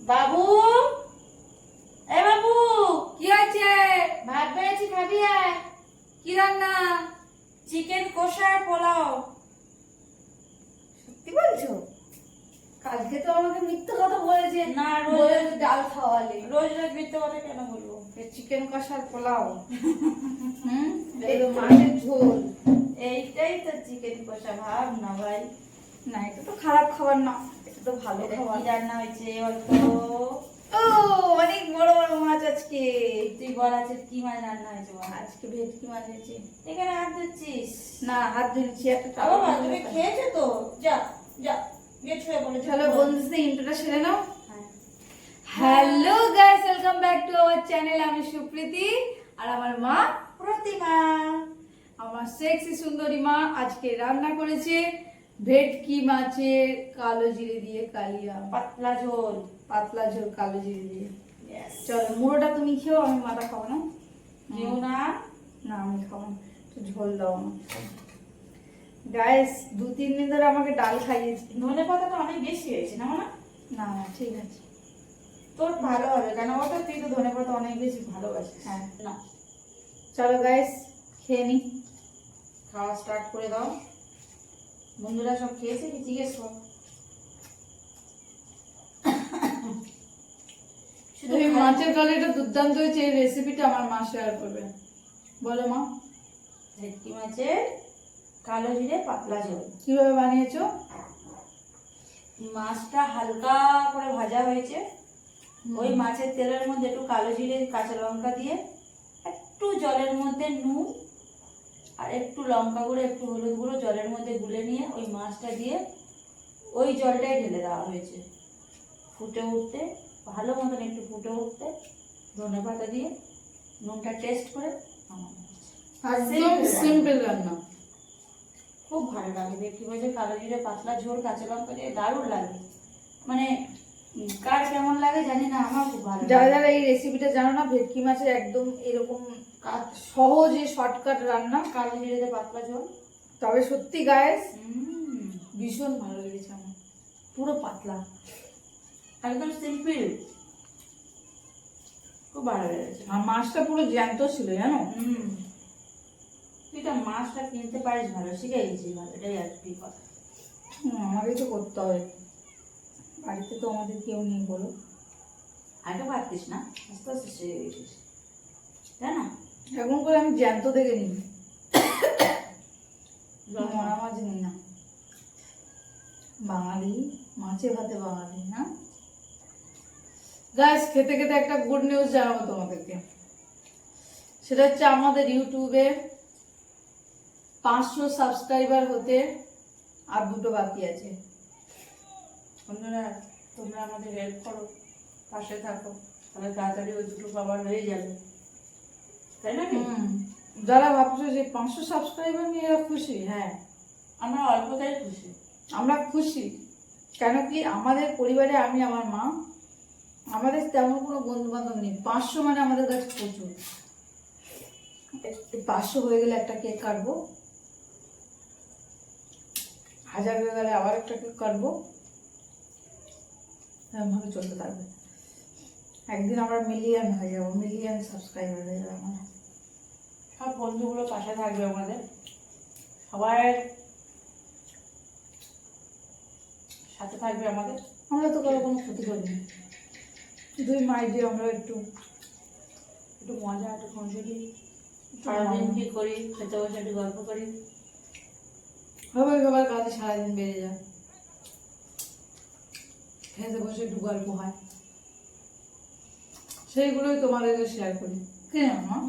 বাবু? এ বাবু! কি আছে ভাত বেড়েছি খাবি আয় কি রান্না? চিকেন কষা আর পোলাও। সত্যি বলছো? কালকে তো আমাকে মিথ্যে কথা বলেছে। না, রোজ- ডাল খাওয়ালে। রোজ রোজ মিথ্যে কথা কেন বলব? চিকেন কষার পোলাও। হুম? মাছের ঝোল। এইটাই তো চিকেন কষা ভাব না ভাই। না এটা তো খারাপ খাবার না এটা তো ভালো খাবার। রান্না হয়েছে অল্প ও অনেক বড় বড় মাছ আজকে। তুই বল আছে কি মাছ রান্না হয়েছে বল। আজকে ভেটকি মাছ হয়েছে। এখানে হাত দিচ্ছিস না হাত ধুচ্ছি একটা তুমি খেয়েছো তো? যা যা গিয়ে ছুঁয়ে পড়ে চলো। বন্ধুদের সাথে ইন্ট্রোটা সেরে নাও। হ্যাঁ। Hello guys welcome back to our channel আমি সুপ্রীতি আর আমার মা প্রতিমা। আমার সেক্সি সুন্দরী মা আজকে রান্না করেছে। ভেটকি মাছের কালো জিরে দিয়ে কালিয়া? পাতলা ঝোল। পাতলা ঝোল কালো জিরে দিয়ে. চলো মুড়োটা তুমি খেও আমি মাথা খাব না? কেউ না? না আমি খাব না। একটু ঝোল দাও আমার গাইস দু তিন দিন ধরে আমাকে ডাল খাইয়েছি। ধনে পাতাটা অনেক বেশি হয়েছে না না না না ঠিক আছে। তোর ভালো হবে কেন? বলতো তুই তো ধনে পাতা অনেক বেশি ভালোবাসিস। হ্যাঁ। না। চলো গাইস খেয়ে নি। খাওয়া স্টার্ট করে দাও। বন্ধুরা সব খেয়েছে কি জিজ্ঞেস কর। শুধু এই মাছের কালিটা দুর্দান্ত হয়েছে এই রেসিপিটা আমার মা শেয়ার করবে। বলো মা। ভেটকি মাছের কালো জিরে পাতলা ঝোল। কীভাবে বানিয়েছো? মাছটা হালকা করে ভাজা হয়েছে। ওই মাছের তেলের মধ্যে একটু কালো জিরে কাঁচা লঙ্কা দিয়ে একটু জলের মধ্যে নুন আর একটু লঙ্কা গুঁড়ো একটু হলুদ গুঁড়ো জলের মধ্যে গুলে নিয়ে ওই মাছটা দিয়ে ওই জলটাই ঢেলে দেওয়া হয়েছে। ফুটে উঠতে ভালো মতন একটু ফুটে উঠতে ধনে পাতা দিয়ে নুনটা টেস্ট করে সিম্পল রান্না। খুব ভালো লাগে ভেটকি মাছের কালো জিরে পাতলা ঝোল কাঁচা লঙ্কা দিয়ে দারুণ লাগে। মানে কার কেমন লাগে জানি না আমার খুব ভালো যারা যারা এই রেসিপিটা জানো না ভেটকি মাছের একদম এরকম সহজে শর্টকাট রান্না। কালো জিরে পাতলা ঝোল তবে সত্যি গায়েস ভীষণ ভালো লেগেছে আমার। পুরো পাতলা। একদম সিম্পল খুব ভালো লেগেছে। আর মাছটা পুরো জ্যান্ত ছিল জানো? তুই তো মাছটা কিনতে পারিস ভালো শিখে গেছিস ভালো এটাই আর কি কথা। হুম, আমাকেই তো করতে হবে। বাড়িতে তো আমাদের কেউ নেই বলো। আগে পারতিস না আস্তে আস্তে শিখে গেছিস তাই না? এখন করে আমি জ্যান্ত দেখে নিই। মরা মাছ নিই না। বাঙালি মাছে ভাতে বাঙালি না? গাছ খেতে খেতে একটা গুড নিউজ জানাব তোমাদেরকে। সেটা হচ্ছে আমাদের ইউটিউবে পাঁচশো সাবস্ক্রাইবার হতে আর দুটো বাকি আছে। বন্ধুরা তোমরা আমাদের হেল্প করো পাশে থাকো তাহলে তাড়াতাড়ি ওই দুটো পাওয়ার হয়ে যাবে। তাই না যারা ভাবছ যে পাঁচশো সাবস্ক্রাইবার নিয়ে এরা খুশি হ্যাঁ আমরা অল্পতাই খুশি। আমরা খুশি কেন কি আমাদের পরিবারে আমি আমার মা আমাদের তেমন কোনো বন্ধু বান্ধব নেই। পাঁচশো মানে আমাদের কাছে প্রচুর। পাঁচশো হয়ে গেলে একটা কেক কাটবো। হাজার হয়ে গেলে আবার একটা কেক কাটবো। এরকমভাবে চলতে থাকবে। একদিন আমরা মিলিয়ন হয়ে যাব মিলিয়ন সাবস্ক্রাইবার হয়ে যাবে আমাদের সব বন্ধুগুলো পাশে থাকবে আমাদের। সবাই সাথে থাকবে আমাদের। আমরা তো কারও কোনো ক্ষতি করিনি। দুই মাই দিয়ে আমরা একটু একটু মজা একটু খুঁজুরি সারাদিন কি করি খেতে বসে একটু গল্প করি। সবাই সবার কাজে সারাদিন বেড়ে যায়। খেতে বসে একটু গল্প হয়। সেইগুলোই তোমাদেরকে শেয়ার করি। কেন আমার